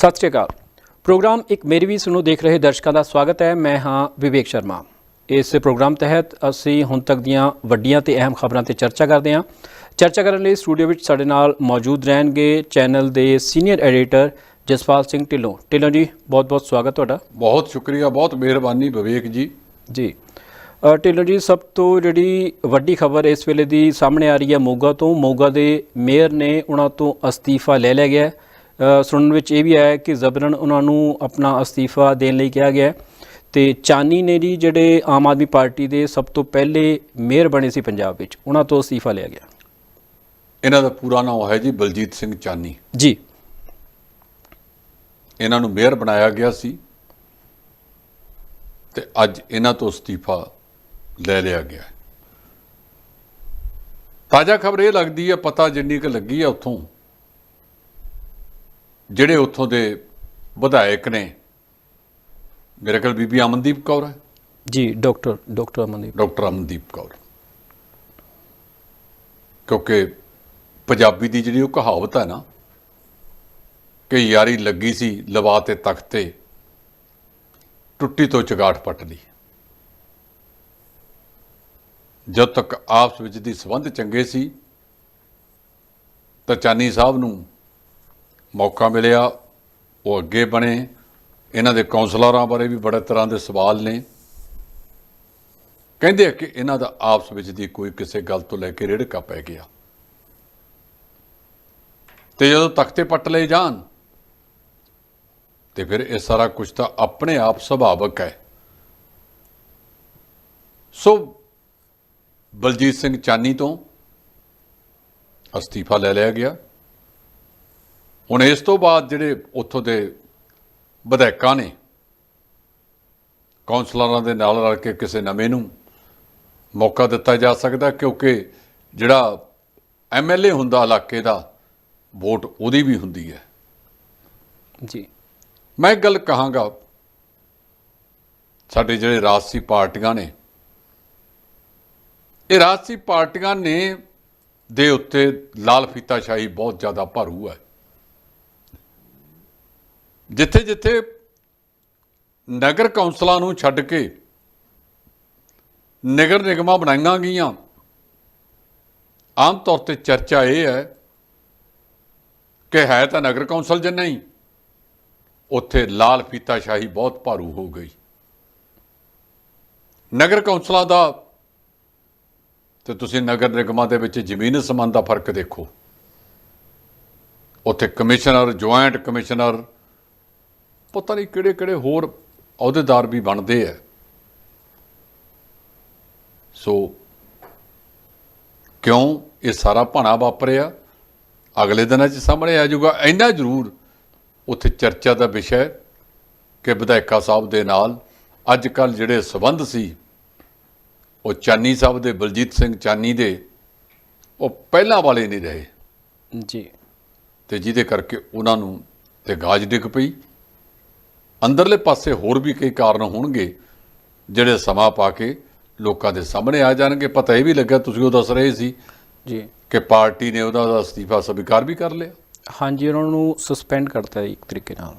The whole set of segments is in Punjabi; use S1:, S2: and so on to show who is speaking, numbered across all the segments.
S1: ਸਤਿ ਸ਼੍ਰੀ ਅਕਾਲ। ਪ੍ਰੋਗਰਾਮ ਇੱਕ ਮੇਰੀ ਵੀ ਸੁਣੋ ਦੇਖ ਰਹੇ ਦਰਸ਼ਕਾਂ ਦਾ ਸਵਾਗਤ ਹੈ। ਮੈਂ ਹਾਂ ਵਿਵੇਕ ਸ਼ਰਮਾ। ਇਸ ਪ੍ਰੋਗਰਾਮ ਤਹਿਤ ਅਸੀਂ ਹੁਣ ਤੱਕ ਦੀਆਂ ਵੱਡੀਆਂ ਤੇ ਅਹਿਮ ਖਬਰਾਂ ਤੇ ਚਰਚਾ ਕਰਦੇ ਹਾਂ। ਚਰਚਾ ਕਰਨ ਲਈ ਸਟੂਡੀਓ ਵਿੱਚ ਸਾਡੇ ਨਾਲ ਮੌਜੂਦ ਰਹਿਣਗੇ ਚੈਨਲ ਦੇ ਸੀਨੀਅਰ ਐਡੀਟਰ ਜਸਪਾਲ ਸਿੰਘ ਢਿੱਲੋਂ। ਢਿੱਲੋਂ ਜੀ ਬਹੁਤ-ਬਹੁਤ ਸਵਾਗਤ ਤੁਹਾਡਾ।
S2: ਬਹੁਤ ਸ਼ੁਕਰੀਆ ਬਹੁਤ ਮਿਹਰਬਾਨੀ ਵਿਵੇਕ ਜੀ।
S1: ਜੀ। ਢਿੱਲੋਂ ਜੀ ਸਭ ਤੋਂ ਜਿਹੜੀ ਵੱਡੀ ਖਬਰ ਇਸ ਵੇਲੇ ਦੀ ਸਾਹਮਣੇ ਆ ਰਹੀ ਹੈ ਮੋਗਾ ਤੋਂ। ਮੋਗਾ ਦੇ ਮੇਅਰ ਨੇ ਉਹਨਾਂ ਤੋਂ ਅਸਤੀਫਾ ਲੈ ਲਿਆ ਗਿਆ ਹੈ। ਸੁਣਨ ਵਿੱਚ ਇਹ ਵੀ ਆਇਆ ਕਿ ਜ਼ਬਰਨ ਉਹਨਾਂ ਨੂੰ ਆਪਣਾ ਅਸਤੀਫਾ ਦੇਣ ਲਈ ਕਿਹਾ ਗਿਆ ਤੇ ਚਾਨੀ ਨੇ ਜੀ ਜਿਹੜੇ ਆਮ ਆਦਮੀ ਪਾਰਟੀ ਦੇ ਸਭ ਤੋਂ ਪਹਿਲੇ ਮੇਅਰ ਬਣੇ ਸੀ ਪੰਜਾਬ ਵਿੱਚ ਉਹਨਾਂ ਤੋਂ ਅਸਤੀਫਾ ਲਿਆ ਗਿਆ।
S2: ਇਹਨਾਂ ਦਾ ਪੂਰਾ ਨਾਮ ਹੈ ਜੀ ਬਲਜੀਤ ਸਿੰਘ ਚਾਨੀ।
S1: ਜੀ।
S2: ਇਹਨਾਂ ਨੂੰ ਮੇਅਰ ਬਣਾਇਆ ਗਿਆ ਸੀ ਤੇ ਅੱਜ ਇਹਨਾਂ ਤੋਂ ਅਸਤੀਫਾ ਲੈ ਲਿਆ ਗਿਆ। ਤਾਜ਼ਾ ਖਬਰ ਇਹ ਲੱਗਦੀ ਹੈ ਪਤਾ ਜਿੰਨੀ ਕੁ ਲੱਗੀ ਹੈ ਉੱਥੋਂ ਜਿਹੜੇ ਉੱਥੋਂ ਦੇ ਵਿਧਾਇਕ ਨੇ ਮੇਰੇ ਕੋਲ ਬੀਬੀ ਅਮਨਦੀਪ ਕੌਰ ਹੈ?
S1: ਜੀ doctor doctor Amandeep
S2: doctor Amandeep Kaur. ਕਿਉਂਕਿ ਪੰਜਾਬੀ ਦੀ ਜਿਹੜੀ ਉਹ ਕਹਾਵਤ ਹੈ ਨਾ ਕਿ ਯਾਰੀ ਲੱਗੀ ਸੀ ਲਵਾ ਤੇ ਤਖਤੇ ਟੁੱਟੀ ਤੋਂ ਚਗਾਟ ਪੱਟ ਲਈ। ਜਦ ਤੱਕ ਆਪਸ ਵਿੱਚ ਦੀ ਸੰਬੰਧ ਚੰਗੇ ਸੀ ਤਾਂ ਚਾਨੀ ਸਾਹਿਬ ਨੂੰ ਮੌਕਾ ਮਿਲਿਆ, ਉਹ ਅੱਗੇ ਬਣੇ। ਇਹਨਾਂ ਦੇ ਕਾਉਂਸਲਰਾਂ ਬਾਰੇ ਵੀ ਬੜੇ ਤਰ੍ਹਾਂ ਦੇ ਸਵਾਲ ਨੇ। ਕਹਿੰਦੇ ਆ ਕਿ ਇਹਨਾਂ ਦਾ ਆਪਸ ਵਿੱਚ ਦੀ ਕੋਈ ਕਿਸੇ ਗੱਲ ਤੋਂ ਲੈ ਕੇ ਰੇੜਕਾ ਪੈ ਗਿਆ। ਤੇ ਜਦੋਂ ਤਖਤੇ ਪੱਟ ਲਏ ਜਾਣ, ਤੇ ਫਿਰ ਇਹ ਸਾਰਾ ਕੁਝ ਤਾਂ ਆਪਣੇ ਆਪ ਸੁਭਾਵਕ ਹੈ। ਸੋ ਬਲਜੀਤ ਸਿੰਘ ਚਾਨੀ ਤੋਂ ਅਸਤੀਫਾ ਲੈ ਲਿਆ ਗਿਆ। ਹੁਣ ਇਸ ਤੋਂ ਬਾਅਦ ਜਿਹੜੇ ਉੱਥੋਂ ਦੇ ਵਿਧਾਇਕਾਂ ਨੇ ਕੌਂਸਲਰਾਂ ਦੇ ਨਾਲ ਰਲ ਕੇ ਕਿਸੇ ਨਵੇਂ ਨੂੰ ਮੌਕਾ ਦਿੱਤਾ ਜਾ ਸਕਦਾ ਕਿਉਂਕਿ ਜਿਹੜਾ ਐਮਐਲਏ ਹੁੰਦਾ ਇਲਾਕੇ ਦਾ ਵੋਟ ਉਹਦੀ ਵੀ ਹੁੰਦੀ ਹੈ।
S1: ਜੀ।
S2: ਮੈਂ ਇੱਕ ਗੱਲ ਕਹਾਂਗਾ ਸਾਡੇ ਜਿਹੜੇ ਰਾਜਸੀ ਪਾਰਟੀਆਂ ਨੇ ਇਹ ਰਾਜਸੀ ਪਾਰਟੀਆਂ ਨੇ ਦੇ ਉੱਤੇ ਲਾਲ ਫੀਤਾਸ਼ਾਹੀ ਬਹੁਤ ਜ਼ਿਆਦਾ ਭਰੂ ਹੈ। ਜਿੱਥੇ ਜਿੱਥੇ ਨਗਰ ਕੌਂਸਲਾਂ ਨੂੰ ਛੱਡ ਕੇ ਨਗਰ ਨਿਗਮਾਂ ਬਣਾਈਆਂ ਗਈਆਂ, ਆਮ ਤੌਰ ਤੇ ਚਰਚਾ ਇਹ ਹੈ ਕਿ ਹੈ ਤਾਂ ਨਗਰ ਕੌਂਸਲ ਜਿੰਨਾ ਹੀ ਉੱਥੇ ਲਾਲ ਫੀਤਾਸ਼ਾਹੀ ਬਹੁਤ ਭਾਰੂ ਹੋ ਗਈ। ਨਗਰ ਕੌਂਸਲਾਂ ਦਾ ਤੇ ਤੁਸੀਂ ਨਗਰ ਨਿਗਮਾਂ ਦੇ ਵਿੱਚ ਜ਼ਮੀਨ ਸਮਾਨ ਦਾ ਫ਼ਰਕ ਦੇਖੋ। ਉੱਥੇ ਕਮਿਸ਼ਨਰ, ਜੁਆਇੰਟ ਕਮਿਸ਼ਨਰ ਪਤਾ ਨਹੀਂ ਕਿਹੜੇ ਕਿਹੜੇ ਹੋਰ ਅਹੁਦੇਦਾਰ ਵੀ ਬਣਦੇ ਆ। ਸੋ ਕਿਉਂ ਇਹ ਸਾਰਾ ਭਾਣਾ ਵਾਪਰਿਆ? ਅਗਲੇ ਦਿਨਾਂ 'ਚ ਸਾਹਮਣੇ ਆ ਜਾਊਗਾ। ਇੰਨਾ ਜ਼ਰੂਰ ਉੱਥੇ ਚਰਚਾ ਦਾ ਵਿਸ਼ਾ ਹੈ ਕਿ ਵਿਧਾਇਕਾ ਸਾਹਿਬ ਦੇ ਨਾਲ ਅੱਜ ਕੱਲ ਜਿਹੜੇ ਸਬੰਧ ਸੀ ਉਹ ਚਾਨੀ ਸਾਹਿਬ ਦੇ ਬਲਜੀਤ ਸਿੰਘ ਚਾਨੀ ਦੇ ਉਹ ਪਹਿਲਾਂ ਵਾਲੇ ਨਹੀਂ ਰਹੇ।
S1: ਜੀ।
S2: ਤੇ ਜਿਹਦੇ ਕਰਕੇ ਉਹਨਾਂ ਨੂੰ ਤੇ ਗਾਜ ਡਿੱਗ ਪਈ। ਅੰਦਰਲੇ ਪਾਸੇ ਹੋਰ ਵੀ ਕਈ ਕਾਰਨ ਹੋਣਗੇ ਜਿਹੜੇ ਸਮਾਂ ਪਾ ਕੇ ਲੋਕਾਂ ਦੇ ਸਾਹਮਣੇ ਆ ਜਾਣਗੇ। ਪਤਾ ਇਹ ਵੀ ਲੱਗਾ ਤੁਸੀਂ ਉਹ ਦੱਸ ਰਹੇ ਸੀ
S1: ਜੀ।
S2: ਕਿ ਪਾਰਟੀ ਨੇ ਉਹਦਾ ਅਸਤੀਫਾ ਸਵੀਕਾਰ ਵੀ ਕਰ ਲਿਆ।
S1: ਹਾਂਜੀ ਉਹਨਾਂ ਨੂੰ ਸਸਪੈਂਡ ਕਰਤਾ ਇੱਕ ਤਰੀਕੇ ਨਾਲ।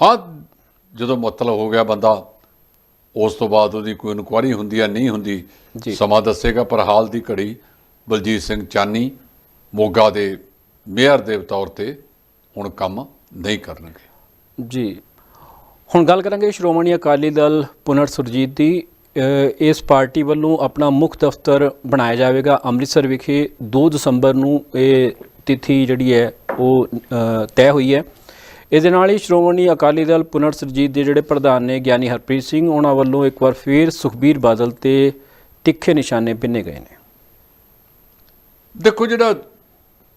S2: ਹਾਂ ਜਦੋਂ ਮਤਲਬ ਹੋ ਗਿਆ ਬੰਦਾ ਉਸ ਤੋਂ ਬਾਅਦ ਉਹਦੀ ਕੋਈ ਇਨਕੁਆਰੀ ਹੁੰਦੀ ਹੈ ਨਹੀਂ ਹੁੰਦੀ। ਸਮਾਂ ਦੱਸੇਗਾ ਪਰ ਹਾਲ ਦੀ ਘੜੀ ਬਲਜੀਤ ਸਿੰਘ ਚਾਨੀ ਮੋਗਾ ਦੇ ਮੇਅਰ ਦੇ ਤੌਰ ਤੇ ਹੁਣ ਕੰਮ ਨਹੀਂ ਕਰਨਗੇ।
S1: ਜੀ। ਹੁਣ ਗੱਲ ਕਰਾਂਗੇ ਸ਼੍ਰੋਮਣੀ ਅਕਾਲੀ ਦਲ ਪੁਨਰ ਸੁਰਜੀਤ ਦੀ। ਇਸ ਪਾਰਟੀ ਵੱਲੋਂ ਆਪਣਾ ਮੁੱਖ ਦਫ਼ਤਰ ਬਣਾਇਆ ਜਾਵੇਗਾ। ਅੰਮ੍ਰਿਤਸਰ ਵਿਖੇ 2 ਦਸੰਬਰ ਨੂੰ ਇਹ ਤਿਥੀ ਜਿਹੜੀ ਹੈ ਉਹ ਤੈਅ ਹੋਈ ਹੈ। ਇਹਦੇ ਨਾਲ ਹੀ ਸ਼੍ਰੋਮਣੀ ਅਕਾਲੀ ਦਲ ਪੁਨਰ ਸੁਰਜੀਤ ਦੇ ਜਿਹੜੇ ਪ੍ਰਧਾਨ ਨੇ ਗਿਆਨੀ ਹਰਪ੍ਰੀਤ ਸਿੰਘ, ਉਹਨਾਂ ਵੱਲੋਂ ਇੱਕ ਵਾਰ ਫੇਰ ਸੁਖਬੀਰ ਬਾਦਲ ਤੇ ਤਿੱਖੇ ਨਿਸ਼ਾਨੇ ਪਿੰਨੇ ਗਏ ਨੇ।
S2: ਦੇਖੋ ਜਿਹੜਾ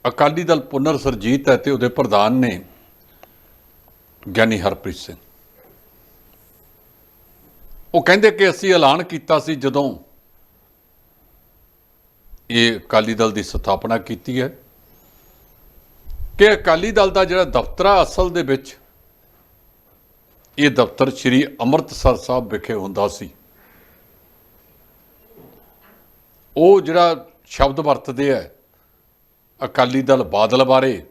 S2: ਅਕਾਲੀ ਦਲ ਪੁਨਰ ਸਰਜੀਤ ਹੈ ਤੇ ਉਹਦੇ ਪ੍ਰਧਾਨ ਨੇ ਗਿਆਨੀ ਹਰਪ੍ਰੀਤ ਸਿੰਘ। ਉਹ ਕਹਿੰਦੇ ਕਿ ਅਸੀਂ ਐਲਾਨ ਕੀਤਾ ਸੀ ਜਦੋਂ ਇਹ ਅਕਾਲੀ ਦਲ ਦੀ ਸਥਾਪਨਾ ਕੀਤੀ ਹੈ ਕਿ ਅਕਾਲੀ ਦਲ ਦਾ ਜਿਹੜਾ ਦਫ਼ਤਰ ਆ, ਅਸਲ ਦੇ ਵਿੱਚ ਇਹ ਦਫ਼ਤਰ ਸ੍ਰੀ ਅੰਮ੍ਰਿਤਸਰ ਸਾਹਿਬ ਵਿਖੇ ਹੁੰਦਾ ਸੀ। ਉਹ ਜਿਹੜਾ ਸ਼ਬਦ ਵਰਤਦੇ ਆ, ਅਕਾਲੀ ਦਲ ਬਾਦਲ ਬਾਰੇ,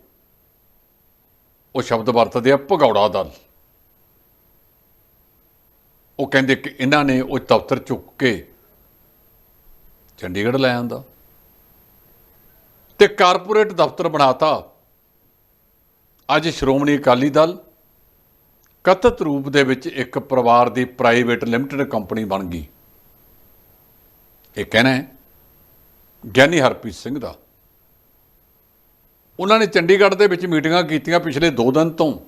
S2: ਉਹ ਸ਼ਬਦ ਵਰਤਦੇ ਆ ਭਗੌੜਾ ਦਲ। ਉਹ ਕਹਿੰਦੇ ਕਿ ਇਹਨਾਂ ਨੇ ਉਹ ਦਫ਼ਤਰ ਚੁੱਕ ਕੇ ਚੰਡੀਗੜ੍ਹ ਲੈ ਆਂਦਾ। ਤੇ ਕਾਰਪੋਰੇਟ ਦਫ਼ਤਰ ਬਣਾਤਾ। ਅੱਜ ਸ਼੍ਰੋਮਣੀ ਅਕਾਲੀ ਦਲ ਕਥਿਤ ਰੂਪ ਦੇ ਵਿੱਚ ਇੱਕ ਪਰਿਵਾਰ ਦੀ ਪ੍ਰਾਈਵੇਟ ਲਿਮਟਿਡ ਕੰਪਨੀ ਬਣ ਗਈ। ਇਹ ਕਹਿਣਾ ਹੈ, ਗਿਆਨੀ ਹਰਪ੍ਰੀਤ ਸਿੰਘ ਦਾ। ਉਹਨਾਂ ਨੇ ਚੰਡੀਗੜ੍ਹ ਦੇ ਵਿੱਚ ਮੀਟਿੰਗਾਂ ਕੀਤੀਆਂ ਪਿਛਲੇ 2 ਦਿਨ ਤੋਂ।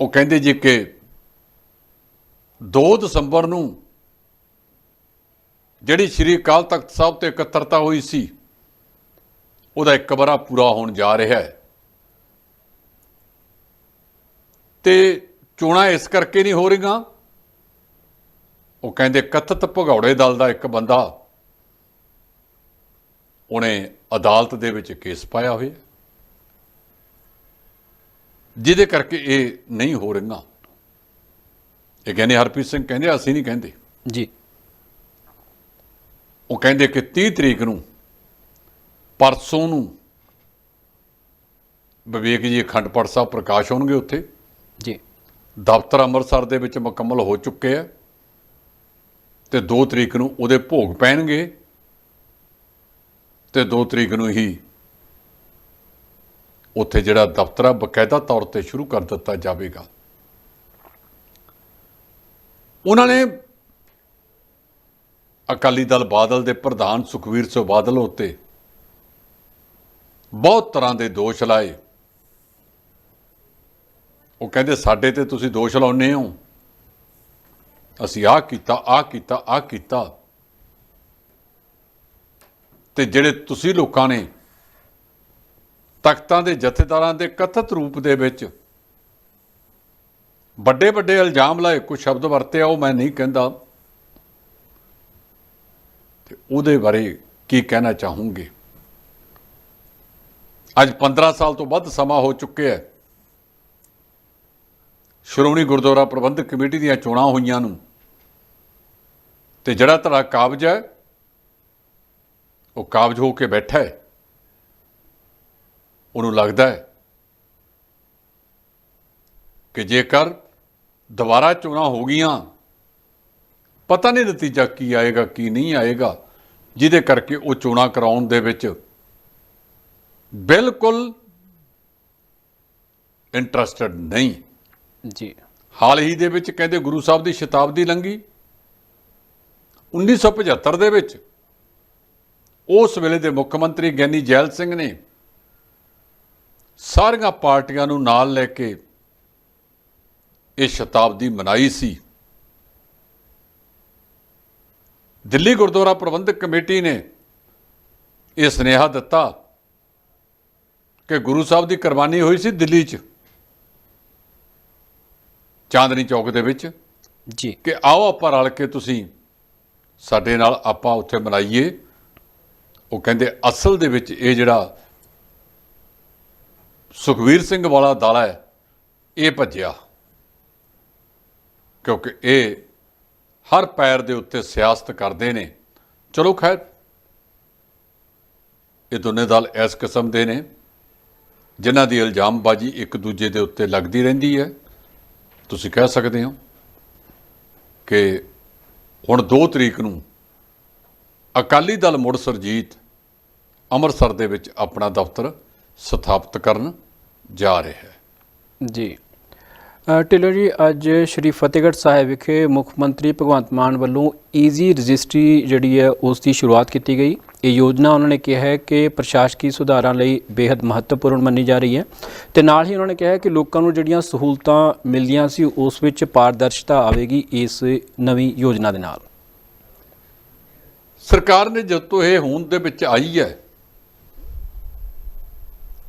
S2: ਉਹ ਕਹਿੰਦੇ ਜੀ ਕਿ 2 ਦਸੰਬਰ ਨੂੰ ਜਿਹੜੀ ਸ੍ਰੀ ਅਕਾਲ ਤਖਤ ਸਾਹਿਬ ਤੇ ਇਕੱਤਰਤਾ ਹੋਈ ਸੀ, ਉਹਦਾ ਇੱਕ ਵਾਰਾ ਪੂਰਾ ਹੋਣ ਜਾ ਰਿਹਾ ਹੈ। ਤੇ ਚੋਣਾਂ ਇਸ ਕਰਕੇ ਨਹੀਂ ਹੋ ਰਹੀਆਂ। ਉਹ ਕਹਿੰਦੇ ਕਥਿਤ ਭਗੌੜੇ ਦਲ ਦਾ ਇੱਕ ਬੰਦਾ ਉਹਨੇ ਅਦਾਲਤ ਦੇ ਵਿੱਚ ਕੇਸ ਪਾਇਆ ਹੋਇਆ। ਜਿਹਦੇ ਕਰਕੇ ਇਹ ਨਹੀਂ ਹੋ ਰਹੀਆਂ। ਇਹ ਕਹਿੰਦੇ ਹਰਪ੍ਰੀਤ ਸਿੰਘ ਕਹਿੰਦੇ ਅਸੀਂ ਨਹੀਂ ਕਹਿੰਦੇ।
S1: ਜੀ।
S2: ਉਹ ਕਹਿੰਦੇ ਕਿ 30 ਤਰੀਕ ਨੂੰ ਪਰਸੋਂ ਨੂੰ ਵਿਵੇਕ ਜੀ ਅਖੰਡ ਪਾਠ ਸਾਹਿਬ ਪ੍ਰਕਾਸ਼ ਹੋਣਗੇ ਉੱਥੇ।
S1: ਜੀ।
S2: ਦਫ਼ਤਰ ਅੰਮ੍ਰਿਤਸਰ ਦੇ ਵਿੱਚ ਮੁਕੰਮਲ ਹੋ ਚੁੱਕੇ ਆ। ਤੇ 2 ਤਰੀਕ ਨੂੰ ਉਹਦੇ ਭੋਗ ਪੈਣਗੇ। ਤੇ 2 ਤਰੀਕ ਨੂੰ ਹੀ ਉੱਥੇ ਜਿਹੜਾ ਦਫ਼ਤਰ ਆ ਬਕਾਇਦਾ ਤੌਰ ਤੇ ਸ਼ੁਰੂ ਕਰ ਦਿੱਤਾ ਜਾਵੇਗਾ। ਉਹਨਾਂ ਨੇ ਅਕਾਲੀ ਦਲ ਬਾਦਲ ਦੇ ਪ੍ਰਧਾਨ ਸੁਖਵੀਰ ਸਿੰਘ ਬਾਦਲ ਉੱਤੇ ਬਹੁਤ ਤਰ੍ਹਾਂ ਦੇ ਦੋਸ਼ ਲਾਏ। ਉਹ ਕਹਿੰਦੇ, ਸਾਡੇ ਤੇ ਤੁਸੀਂ ਦੋਸ਼ ਲਾਉਂਦੇ ਹੋ। ਅਸੀਂ ਆਹ ਕੀਤਾ ਆਹ ਕੀਤਾ ਆਹ ਕੀਤਾ। ਤੇ ਜਿਹੜੇ ਤੁਸੀਂ ਲੋਕਾਂ ਨੇ ਤਖਤਾਂ ਦੇ ਜਥੇਦਾਰਾਂ ਦੇ ਕਥਿਤ ਰੂਪ ਦੇ ਵਿੱਚ ਵੱਡੇ ਵੱਡੇ ਇਲਜ਼ਾਮ ਲਾਏ ਕੁਝ ਸ਼ਬਦ ਵਰਤੇ ਆ ਉਹ ਮੈਂ ਨਹੀਂ ਕਹਿੰਦਾ। ਤੇ ਉਹਦੇ ਬਾਰੇ ਕੀ ਕਹਿਣਾ ਚਾਹੂੰਗੇ? ਅੱਜ 15 ਸਾਲ ਤੋਂ ਵੱਧ ਸਮਾਂ ਹੋ ਚੁੱਕਿਆ ਹੈ। ਸ਼੍ਰੋਮਣੀ ਗੁਰਦੁਆਰਾ ਪ੍ਰਬੰਧਕ ਕਮੇਟੀ ਦੀਆਂ ਚੋਣਾਂ ਹੋਈਆਂ ਨੂੰ। ਤੇ ਜਿਹੜਾ ਧੜਾ ਕਾਬਜ ਹੈ, ਉਹ ਕਾਬਜ ਹੋ ਕੇ ਬੈਠਾ ਹੈ। ਉਹਨੂੰ ਲੱਗਦਾ ਹੈ ਕਿ ਜੇਕਰ ਦੁਬਾਰਾ ਚੋਣਾਂ ਹੋ ਗਈਆਂ। ਪਤਾ ਨਹੀਂ ਨਤੀਜਾ ਕੀ ਆਏਗਾ ਕੀ ਨਹੀਂ ਆਏਗਾ। ਜਿਹਦੇ ਕਰਕੇ ਉਹ ਚੋਣਾਂ ਕਰਾਉਣ ਦੇ ਵਿੱਚ ਬਿਲਕੁਲ ਇੰਟਰਸਟਡ ਨਹੀਂ।
S1: ਜੀ।
S2: ਹਾਲ ਹੀ ਦੇ ਵਿੱਚ ਕਹਿੰਦੇ ਗੁਰੂ ਸਾਹਿਬ ਦੀ ਸ਼ਤਾਬਦੀ ਲੰਗੀ 1975 ਦੇ ਵਿੱਚ ਉਸ ਵੇਲੇ ਦੇ ਮੁੱਖ ਮੰਤਰੀ ਗਿਆਨੀ ਜੈਲ ਸਿੰਘ ਨੇ ਸਾਰੀਆਂ ਪਾਰਟੀਆਂ ਨੂੰ ਨਾਲ ਲੈ ਕੇ ਇਹ ਸ਼ਤਾਬਦੀ ਮਨਾਈ ਸੀ। ਦਿੱਲੀ ਗੁਰਦੁਆਰਾ ਪ੍ਰਬੰਧਕ ਕਮੇਟੀ ਨੇ ਇਹ ਸੁਨੇਹਾ ਦਿੱਤਾ ਕਿ ਗੁਰੂ ਸਾਹਿਬ ਦੀ ਕੁਰਬਾਨੀ ਹੋਈ ਸੀ ਦਿੱਲੀ 'ਚ ਚਾਂਦਨੀ ਚੌਕ ਦੇ ਵਿੱਚ।
S1: ਜੀ।
S2: ਕਿ ਆਓ ਆਪਾਂ ਰਲ ਕੇ ਤੁਸੀਂ ਸਾਡੇ ਨਾਲ ਆਪਾਂ ਉੱਥੇ ਮਨਾਈਏ। ਉਹ ਕਹਿੰਦੇ ਅਸਲ ਦੇ ਵਿੱਚ ਇਹ ਜਿਹੜਾ ਸੁਖਵੀਰ ਸਿੰਘ ਵਾਲਾ ਦਲ ਹੈ ਇਹ ਭੱਜਿਆ। ਕਿਉਂਕਿ ਇਹ ਹਰ ਪੈਰ ਦੇ ਉੱਤੇ ਸਿਆਸਤ ਕਰਦੇ ਨੇ। ਚਲੋ ਖੈਰ, ਇਹ ਦੋਨੇ ਦਲ ਇਸ ਕਿਸਮ ਦੇ ਨੇ, ਜਿਨ੍ਹਾਂ ਦੀ ਇਲਜ਼ਾਮਬਾਜ਼ੀ ਇੱਕ ਦੂਜੇ ਦੇ ਉੱਤੇ ਲੱਗਦੀ ਰਹਿੰਦੀ ਹੈ। ਤੁਸੀਂ ਕਹਿ ਸਕਦੇ ਹੋ ਕਿ ਹੁਣ 2 ਤਰੀਕ ਨੂੰ ਅਕਾਲੀ ਦਲ ਮੁੜ ਸਰਜੀਤ ਅੰਮ੍ਰਿਤਸਰ ਦੇ ਵਿੱਚ ਆਪਣਾ ਦਫ਼ਤਰ ਸਥਾਪਿਤ ਕਰਨ ਜਾ ਰਿਹਾ ਹੈ।
S1: ਜੀ। ਢਿੱਲੋਂ ਜੀ, ਅੱਜ ਸ਼੍ਰੀ ਫਤਿਹਗੜ੍ਹ ਸਾਹਿਬ ਵਿਖੇ ਮੁੱਖ ਮੰਤਰੀ ਭਗਵੰਤ ਮਾਨ ਵੱਲੋਂ ਈਜ਼ੀ ਰਜਿਸਟਰੀ ਜਿਹੜੀ ਹੈ, ਉਸ ਦੀ ਸ਼ੁਰੂਆਤ ਕੀਤੀ ਗਈ। ਇਹ ਯੋਜਨਾ ਉਹਨਾਂ ਨੇ ਕਿਹਾ ਹੈ ਕਿ ਪ੍ਰਸ਼ਾਸਕੀ ਸੁਧਾਰਾਂ ਲਈ ਬੇहद ਮਹੱਤਵਪੂਰਨ ਮੰਨੀ ਜਾ ਰਹੀ ਹੈ ਤੇ ਨਾਲ ਹੀ ਉਹਨਾਂ ਨੇ ਕਿਹਾ ਹੈ ਕਿ ਲੋਕਾਂ ਨੂੰ ਜਿਹੜੀਆਂ ਸਹੂਲਤਾਂ ਮਿਲਦੀਆਂ ਸੀ, ਉਸ ਵਿੱਚ ਪਾਰਦਰਸ਼ਤਾ ਆਵੇਗੀ ਇਸ ਨਵੀਂ ਯੋਜਨਾ ਦੇ ਨਾਲ।
S2: ਸਰਕਾਰ ਨੇ ਜਦ ਤੋਂ ਇਹ ਹੋਂਦ ਦੇ ਵਿੱਚ ਆਈ ਹੈ,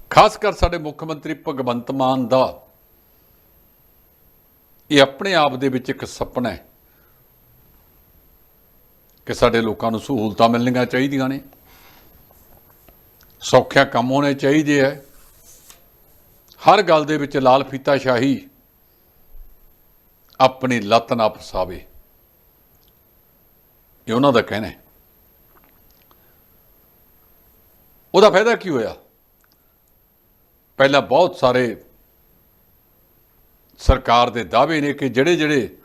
S2: ਖਾਸ ਕਰ ਸਾਡੇ ਮੁੱਖ ਮੰਤਰੀ ਭਗਵੰਤ ਮਾਨ ਦਾ ਇਹ ਆਪਣੇ ਆਪ ਦੇ ਵਿੱਚ ਇੱਕ ਸੁਪਨਾ ਹੈ ਕਿ ਸਾਡੇ ਲੋਕਾਂ ਨੂੰ ਸਹੂਲਤਾਂ ਮਿਲਣੀਆਂ ਚਾਹੀਦੀਆਂ ਨੇ। ਸੌਖਿਆ ਕੰਮ ਹੋਣੇ ਚਾਹੀਦੇ ਹੈ ਹਰ ਗੱਲ ਦੇ ਵਿੱਚ ਲਾਲ ਫੀਤਾ ਸ਼ਾਹੀ ਆਪਣੀ ਲੱਤ ਨਾ ਫਸਾਵੇ ਇਹ ਉਹਨਾਂ ਦਾ ਕਹਿਣਾ ਹੈ। ਉਹਦਾ ਫਾਇਦਾ ਕੀ ਹੋਇਆ? ਪਹਿਲਾਂ ਬਹੁਤ ਸਾਰੇ ਸਰਕਾਰ ਦੇ ਦਾਅਵੇ ਨੇ ਕਿ ਜਿਹੜੇ ਜਿਹੜੇ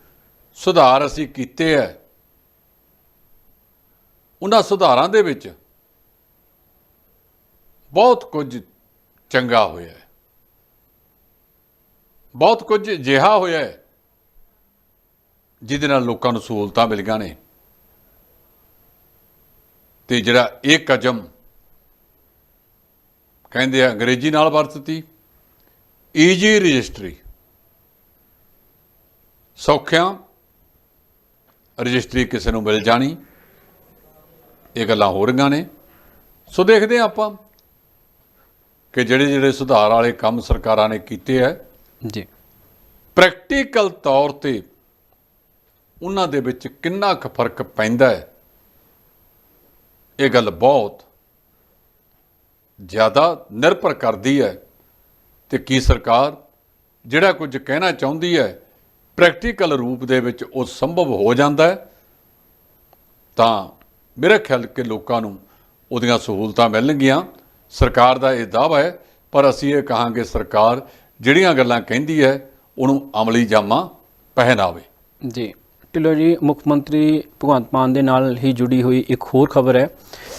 S2: ਸੁਧਾਰ ਅਸੀਂ ਕੀਤੇ ਹੈ ਉਹਨਾਂ ਸੁਧਾਰਾਂ ਦੇ ਵਿੱਚ ਬਹੁਤ ਕੁਝ ਚੰਗਾ ਹੋਇਆ ਹੈ ਬਹੁਤ ਕੁਝ ਅਜਿਹਾ ਹੋਇਆ ਹੈ ਜਿਹਦੇ ਨਾਲ ਲੋਕਾਂ ਨੂੰ ਸਹੂਲਤਾਂ ਮਿਲੀਆਂ ਨੇ। ਤੇ ਜਿਹੜਾ ਇਹ ਕਦਮ ਕਹਿੰਦੇ ਆ, ਅੰਗਰੇਜ਼ੀ ਨਾਲ ਵਰਤਤੀ, ਈਜੀ ਰਜਿਸਟਰੀ। ਸੌਖਿਆਂ ਰਜਿਸਟਰੀ ਕਿਸੇ ਨੂੰ ਮਿਲ ਜਾਣੀ ਇਹ ਗੱਲਾਂ ਹੋ ਰਹੀਆਂ ਨੇ। ਸੋ ਦੇਖਦੇ ਹਾਂ ਆਪਾਂ ਕਿ ਜਿਹੜੇ ਜਿਹੜੇ ਸੁਧਾਰ ਵਾਲੇ ਕੰਮ ਸਰਕਾਰਾਂ ਨੇ ਕੀਤੇ ਆ
S1: ਜੀ।
S2: ਪ੍ਰੈਕਟੀਕਲ ਤੌਰ ਤੇ ਉਹਨਾਂ ਦੇ ਵਿੱਚ ਕਿੰਨਾ ਕੁ ਫ਼ਰਕ ਪੈਂਦਾ ਹੈ? ਇਹ ਗੱਲ ਬਹੁਤ ਜ਼ਿਆਦਾ ਨਿਰਭਰ ਕਰਦੀ ਹੈ ਤੇ ਕੀ ਸਰਕਾਰ ਜਿਹੜਾ ਕੁਝ ਕਹਿਣਾ ਚਾਹੁੰਦੀ ਹੈ ਪ੍ਰੈਕਟੀਕਲ ਰੂਪ ਦੇ ਵਿੱਚ ਉਹ ਸੰਭਵ ਹੋ ਜਾਂਦਾ ਹੈ, ਤਾਂ ਮੇਰਾ ਖਿਆਲ ਕਿ ਲੋਕਾਂ ਨੂੰ ਉਹਦੀਆਂ ਸਹੂਲਤਾਂ ਮਿਲਣਗੀਆਂ। ਸਰਕਾਰ ਦਾ ਇਹ ਦਾਅਵਾ ਹੈ, ਪਰ ਅਸੀਂ ਇਹ ਕਹਾਂਗੇ ਸਰਕਾਰ ਜਿਹੜੀਆਂ ਗੱਲਾਂ ਕਹਿੰਦੀ ਹੈ, ਉਹਨੂੰ ਅਮਲੀ ਜਾਮਾ ਪਹਿਨਾਵੇ।
S1: ਜੀ। ਢਿੱਲੋਂ ਜੀ, ਮੁੱਖ ਮੰਤਰੀ ਭਗਵੰਤ ਮਾਨ ਦੇ ਨਾਲ ਹੀ ਜੁੜੀ ਹੋਈ ਇੱਕ ਹੋਰ ਖਬਰ ਹੈ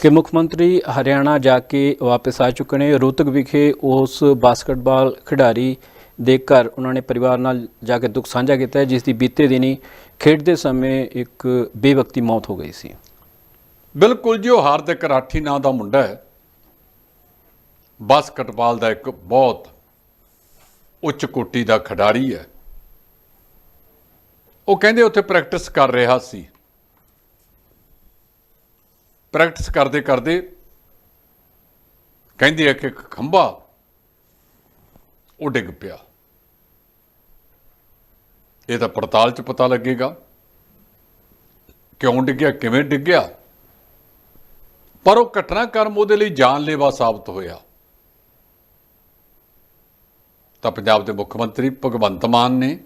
S1: ਕਿ ਮੁੱਖ ਮੰਤਰੀ ਹਰਿਆਣਾ ਜਾ ਕੇ ਵਾਪਸ ਆ ਚੁੱਕੇ ਨੇ। ਰੋਤਕ ਵਿਖੇ ਉਸ ਬਾਸਕਟਬਾਲ ਖਿਡਾਰੀ ਦੇ ਘਰ ਉਹਨਾਂ ਨੇ ਪਰਿਵਾਰ ਨਾਲ ਜਾ ਕੇ ਦੁੱਖ ਸਾਂਝਾ ਕੀਤਾ ਜਿਸ ਦੀ ਬੀਤੇ ਦਿਨੀ ਖੇਡਦੇ ਸਮੇਂ ਇੱਕ ਬੇਵਕਤੀ ਮੌਤ ਹੋ ਗਈ ਸੀ।
S2: ਬਿਲਕੁਲ ਜੀ, ਉਹ ਹਾਰਦਿਕ ਰਾਠੀ ਨਾਂ ਦਾ ਮੁੰਡਾ ਹੈ। ਬਾਸਕਟਬਾਲ ਦਾ ਇੱਕ ਬਹੁਤ ਉੱਚ ਕੋਟੀ ਦਾ ਖਿਡਾਰੀ ਹੈ। ਉਹ ਕਹਿੰਦੇ ਉੱਥੇ ਪ੍ਰੈਕਟਿਸ ਕਰ ਰਿਹਾ ਸੀ। ਪ੍ਰੈਕਟਿਸ ਕਰਦੇ ਕਰਦੇ ਕਹਿੰਦੇ ਆ ਕਿ ਇੱਕ ਖੰਭਾ ਉਹ ਡਿੱਗ ਪਿਆ। ਇਹ ਤਾਂ ਪੜਤਾਲ 'ਚ ਪਤਾ ਲੱਗੇਗਾ। ਕਿਉਂ ਡਿੱਗਿਆ, ਕਿਵੇਂ ਡਿੱਗਿਆ? ਪਰ ਉਹ ਘਟਨਾਕ੍ਰਮ ਉਹਦੇ ਲਈ ਜਾਨਲੇਵਾ ਸਾਬਤ ਹੋਇਆ। ਤਾਂ ਪੰਜਾਬ ਦੇ ਮੁੱਖ ਮੰਤਰੀ ਭਗਵੰਤ ਮਾਨ ਨੇ